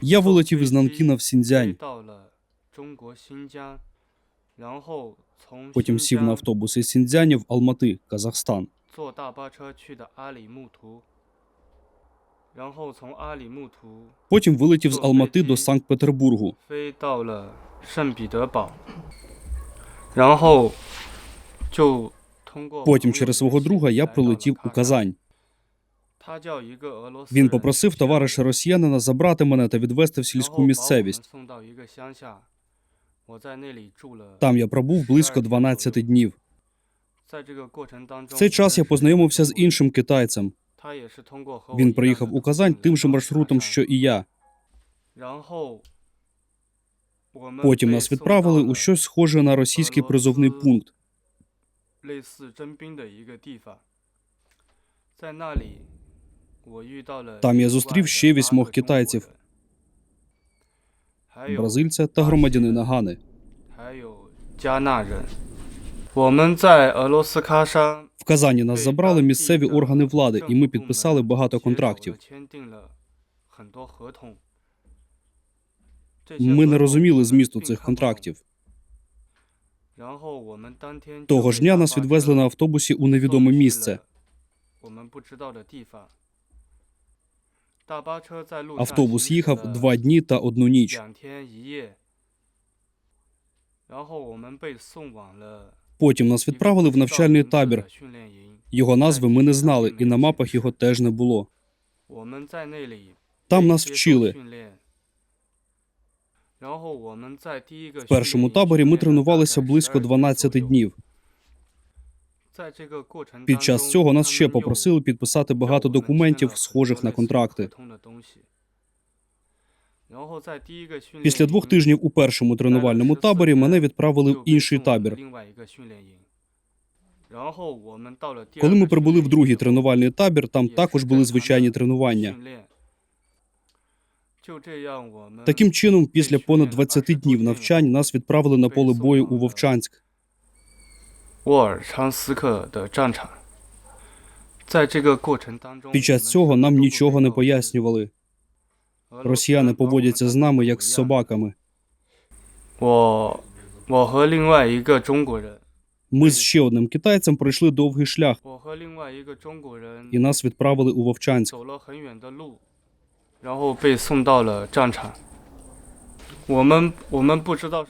Я вилетів із Нанкіна в Сіньцзянь. Потім сів на автобус із Сіньцзяня в Алмати, Казахстан. Потім вилетів з Алмати до Санкт-Петербургу. Потім через свого друга я прилетів у Казань. Він попросив товариша росіянина забрати мене та відвести в сільську місцевість. Там я пробув близько 12 днів. В цей час я познайомився з іншим китайцем. Він приїхав у Казань тим же маршрутом, що і я. Потім нас відправили у щось схоже на російський призовний пункт. Там я зустрів ще вісьмох китайців, бразильця та громадянина Гани. В Казані нас забрали місцеві органи влади, і ми підписали багато контрактів. Ми не розуміли змісту цих контрактів. Того ж дня нас відвезли на автобусі у невідоме місце. Автобус їхав два дні та одну ніч. Потім нас відправили в навчальний табір. Його назви ми не знали, і на мапах його теж не було. Там нас вчили. В першому таборі ми тренувалися близько 12 днів. Під час цього нас ще попросили підписати багато документів, схожих на контракти. Після двох тижнів у першому тренувальному таборі мене відправили в інший табір. Коли ми прибули в другий тренувальний табір, там також були звичайні тренування. Таким чином, після понад 20 днів навчань нас відправили на поле бою у Вовчанськ. 沃尔昌斯克的战场。在这个过程当中， Під час цього нам нічого не пояснювали. Росіяни поводяться з нами як з собаками. 我我和另外一个中国人， Ми з ще одним китайцем пройшли довгий шлях, 我和另外一个中国人 і нас відправили у Вовчанськ.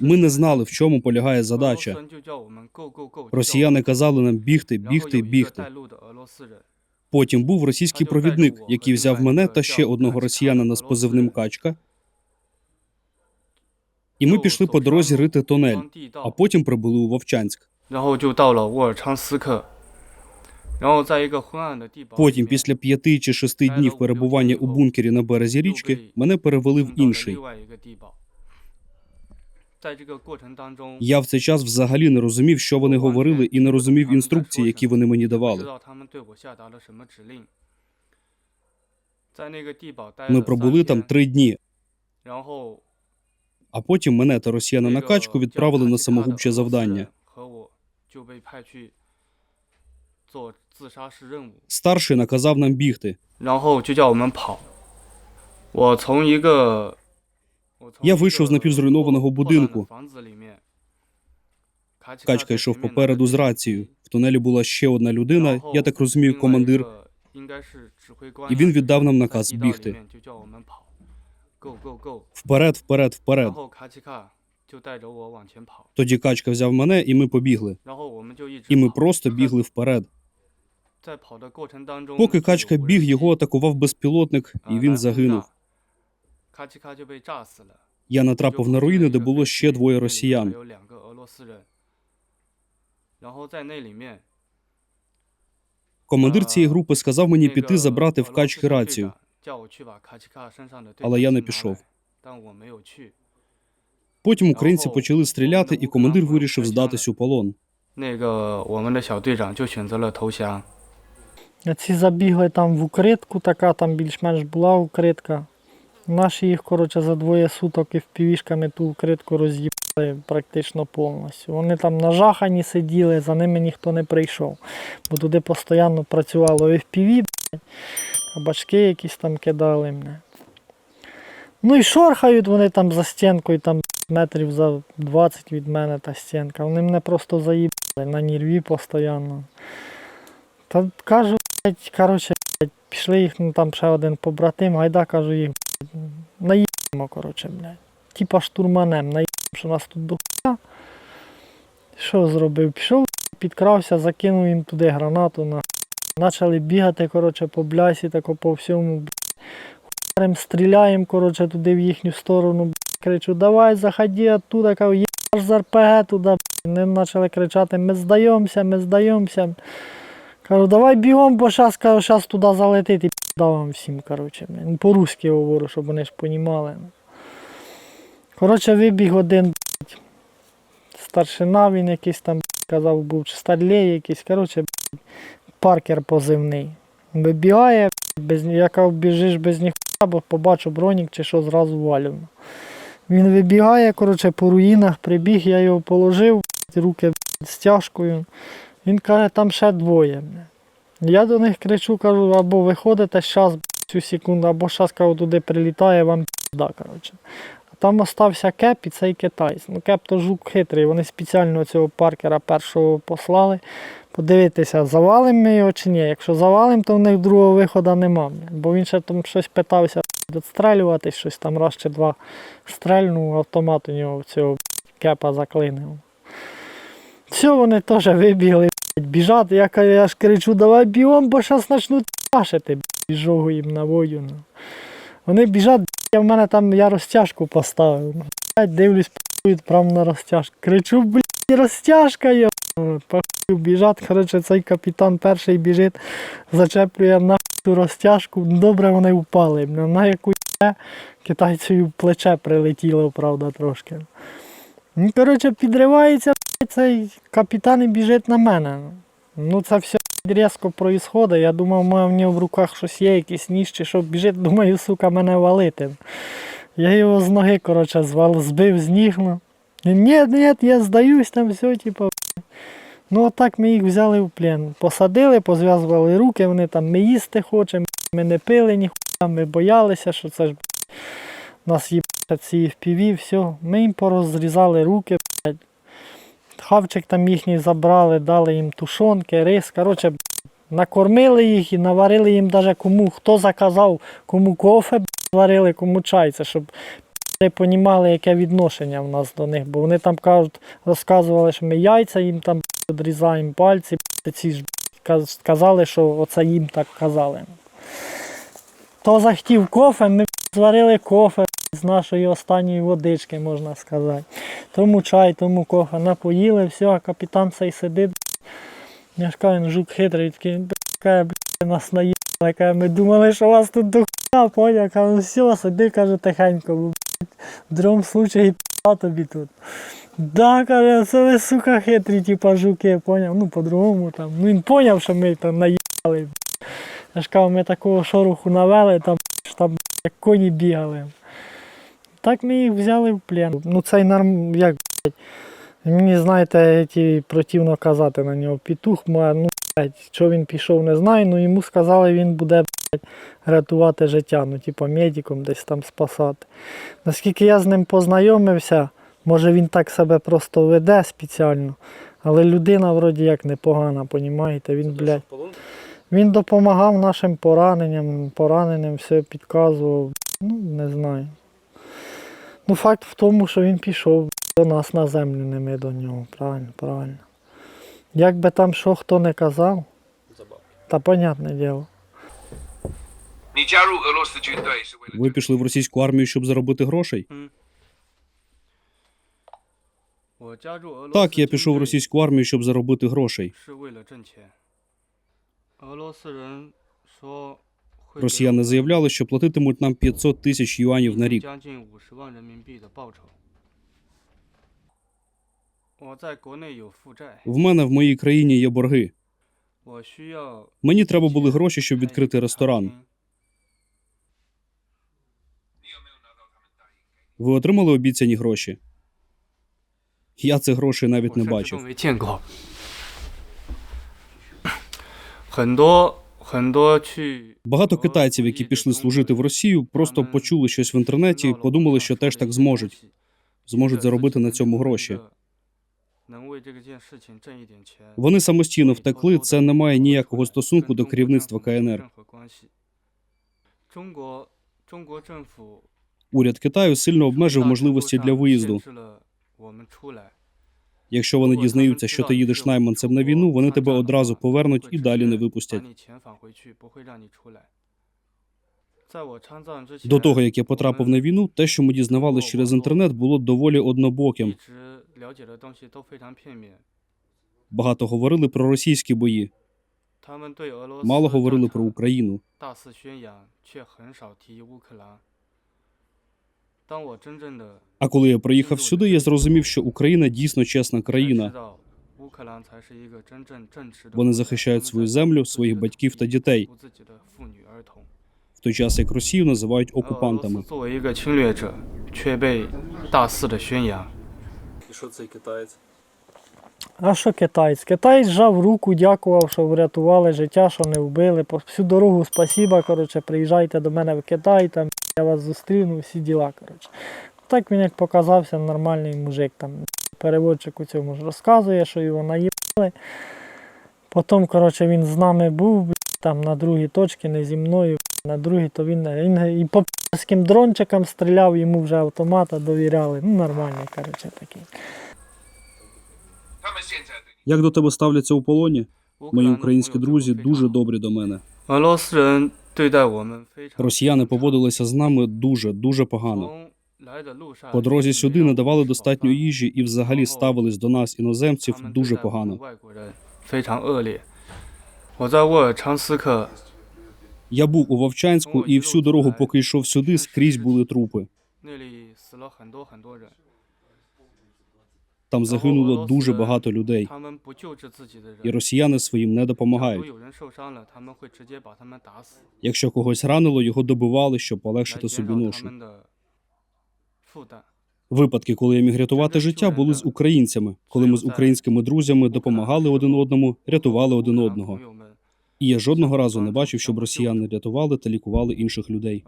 Ми не знали, в чому полягає задача. Росіяни казали нам бігти, бігти, бігти. Потім був російський провідник, який взяв мене та ще одного росіянина з позивним качка. І ми пішли по дорозі рити тонель, а потім прибули у Вовчанськ. Потім, після п'яти чи шести днів перебування у бункері на березі річки, мене перевели в інший. Я в цей час взагалі не розумів, що вони говорили, і не розумів інструкції, які вони мені давали. Ми пробули там три дні. А потім мене та росіяна на качку відправили на самогубче завдання. Старший наказав нам бігти. Я вийшов з напівзруйнованого будинку. Качка йшов попереду з рацією. В тунелі була ще одна людина. Я так розумію, командир і він віддав нам наказ бігти. Вперед, вперед, вперед. Тоді качка взяв мене, і ми побігли. І ми просто бігли вперед. Поки качка біг, його атакував безпілотник, і він загинув. Я натрапив на руїни, де було ще двоє росіян. Командир цієї групи сказав мені піти забрати в Кач рацію. Але я не пішов. Потім українці почали стріляти, і командир вирішив здатись у полон. Ці забігли там в укритку, така там більш-менш була укритка. Наші їх, коротше, за двоє суток і впівішками ту укритку роз'їбали практично повністю. Вони там нажахані сиділи, за ними ніхто не прийшов. Бо туди постійно працювало FPV, кабачки якісь там кидали мене. Ну і шорхають вони там за стінкою, там метрів за 20 від мене та стінка. Вони мене просто заїбали на нерві постійно. Та кажу, коротше, пішли їх, ну там ще один побратим, гайда кажу їх, блядь, наїбемо, коротше, блядь. Типа штурманем, наїбемо, що нас тут до хуя. Що зробив? Пішов, підкрався, закинув їм туди гранату на. Почали бігати, коротше, по блясі, тако по всьому. блядь. Стріляємо, коротше, туди в їхню сторону. блядь. Кричу, давай, заходи оттуда, кажу, єбаш з РПГ туди. блядь. Вони почали кричати, ми здаємося, ми здаємося. Кажу, давай бігом, бо зараз, кажу, зараз туди залетить пізда вам всім, коротше. Ну, По-русски говорю, щоб вони ж понімали. Коротше, вибіг один старшина, він якийсь там казав, був чи старлей якийсь. Коротше, паркер позивний. Вибігає, без, ні- я кажу, біжиш без ніхуя, бо побачу бронік чи що зразу валю. Він вибігає, коротше, по руїнах прибіг, я його положив, руки з тяжкою. Він каже, там ще двоє. Я до них кричу, кажу, або виходите зараз цю секунду, або зараз кажу, туди прилітає, вам пізда, коротше. А там остався кеп і цей китайць. Ну, кеп то жук хитрий. Вони спеціально цього паркера першого послали. Подивитися, завалимо ми його чи ні. Якщо завалимо, то в них другого виходу нема. Бо він ще там щось питався відстрелювати, щось там раз чи два стрельнув, автомат у нього цього кепа заклинив. Все, вони теж вибігли біжати. Я, я ж кричу, давай бігом, бо зараз почнуть пашити, блядь, жогу їм наводю. Ну. Вони біжать, а в мене там я розтяжку поставив. Ну, дивлюсь, пакують прямо на розтяжку. Кричу, блядь, розтяжка є. Пахую, біжать, коротше, цей капітан перший біжить, зачеплює на цю розтяжку. Добре вони впали. бля, На яку є, китайцю в плече прилетіло, правда, трошки. Ну, коротше, підривається цей капітан і біжить на мене. Ну, це все різко проїсходить. Я думав, в нього в руках щось є, якийсь ніж чи що біжить, думаю, сука, мене валити. Я його з ноги, коротше, звал, збив з ніг. Ну. Ні, ні, я здаюсь, там все, типу. Ну, отак ми їх взяли в плен. Посадили, позв'язували руки, вони там ми їсти хочемо, ми не пили ніхуя, ми боялися, що це ж нас їбать ці впіві, все. Ми їм порозрізали руки, блядь. Хавчик там їхній забрали, дали їм тушонки, рис. Коротше, накормили їх і наварили їм даже кому хто заказав, кому кофе блядь, зварили, кому чай. Це щоб понімали, яке відношення в нас до них. Бо вони там кажуть, розказували, що ми яйця їм там відрізаємо пальці. Ці ж блядь, каз- сказали, що оце їм так казали. То захотів кофе, ми зварили кофе з нашої останньої водички, можна сказати. Тому чай, тому кофе напоїли, все, а капітан цей сидить. Я ж кажу, він жук хитрий, такий, «Бля, нас наїли. Каже, ми думали, що вас тут до поняв, ну все, сиди, каже, тихенько, бо в другому случаї пі***а тобі тут. Да, каже, це ви, сука, хитрі, типа жуки, поняв, ну по-другому там. Ну він поняв, що ми там наїхали. Я ж кажу, ми такого шороху навели, там, там як коні бігали. Так ми їх взяли в плен. Ну цей норм, як, блядь, мені, знаєте, ті противно казати на нього. Петух має, ну, блядь, що він пішов, не знаю, ну йому сказали, він буде, блядь, рятувати життя, ну, типу, медиком десь там спасати. Наскільки я з ним познайомився, може він так себе просто веде спеціально, але людина вроді як непогана, понімаєте, він, блядь. Він допомагав нашим пораненням, пораненим все підказував. Ну, не знаю. Ну факт в тому, що він пішов до нас на землю, не ми до нього. Правильно, правильно. Як би там що хто не казав, та понятне діло. Ви пішли в російську армію, щоб заробити грошей? Так, я пішов в російську армію, щоб заробити грошей. Росіяни заявляли, що платитимуть нам 500 тисяч юанів на рік. В мене в моїй країні є борги. Мені треба були гроші, щоб відкрити ресторан. Ви отримали обіцяні гроші? Я цих грошей навіть не бачив. Багато китайців, які пішли служити в Росію, просто почули щось в інтернеті, подумали, що теж так зможуть, зможуть заробити на цьому гроші. Вони самостійно втекли. Це не має ніякого стосунку до керівництва КНР. Уряд Китаю сильно обмежив можливості для виїзду. Якщо вони дізнаються, що ти їдеш найманцем на війну, вони тебе одразу повернуть і далі не випустять. До того як я потрапив на війну, те, що ми дізнавалися через інтернет, було доволі однобоким. Багато говорили про російські бої, мало говорили про Україну. А коли я приїхав сюди, я зрозумів, що Україна дійсно чесна країна. Вони захищають свою землю, своїх батьків та дітей. В той час як Росію називають окупантами. І що цей китаєць? А що китаєць? Китаєць жав руку, дякував, що врятували життя, що не вбили. Всю дорогу спасіба. Коротше, приїжджайте до мене в Китай. Там я вас зустріну, всі діла. коротше. Так він як показався нормальний мужик. там. Переводчик у цьому ж розказує, що його наїбали. Потім коротше, він з нами був там на другій точці, не зі мною, на другій, то він він і по п'яським дрончикам стріляв, йому вже автомата довіряли. Ну, нормальний, коротше, такий. Як до тебе ставляться у полоні? Мої українські ну, друзі ну, дуже ну. добрі до мене. Росіяни поводилися з нами дуже дуже погано. По дорозі сюди не давали достатньо їжі і, взагалі, ставились до нас іноземців дуже погано. Я був у Вовчанську, і всю дорогу, поки йшов сюди, скрізь були трупи. Там загинуло дуже багато людей. І росіяни своїм не допомагають. Якщо когось ранило, його добивали, щоб полегшити собі ношу. Випадки, коли я міг рятувати життя, були з українцями, коли ми з українськими друзями допомагали один одному, рятували один одного. І я жодного разу не бачив, щоб росіяни рятували та лікували інших людей.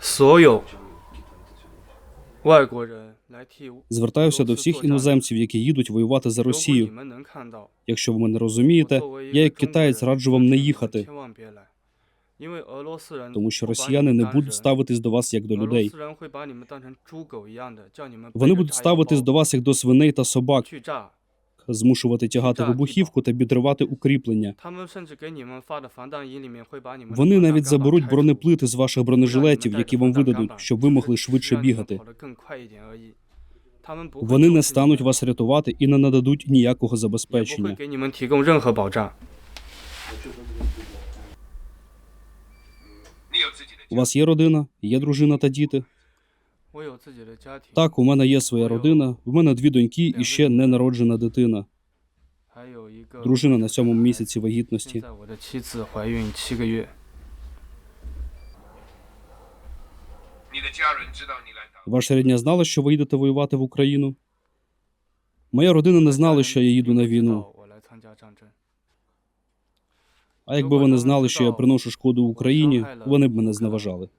所有外国人来替俄 Звертаюся до всіх іноземців, які їдуть воювати за 如果你 Росію. 们能看到， Якщо ви мене розумієте, 作为一 я 个 як 中国 китаєць 人 раджу вам не 千 їхати, 万别来，因为俄罗斯人 тому що 不把你 росіяни 们 не 当 будуть 人 ставитись до вас як до 俄罗 людей. 斯人会把你们当成猪狗一样的，叫你们 Вони 背着 будуть 炸药 ставитись 包 до вас як до свиней та собак, 去炸。 змушувати тягати вибухівку та підривати укріплення. Вони навіть заберуть бронеплити з ваших бронежилетів, які вам видадуть, щоб ви могли швидше бігати. Вони не стануть вас рятувати і не нададуть ніякого забезпечення. У вас є родина, є дружина та діти. Так, у мене є своя родина, в мене дві доньки і ще не народжена дитина. Дружина на сьомому місяці вагітності. Ваша рідня знала, що ви їдете воювати в Україну? Моя родина не знала, що я їду на війну. А якби вони знали, що я приношу шкоду Україні, вони б мене зневажали.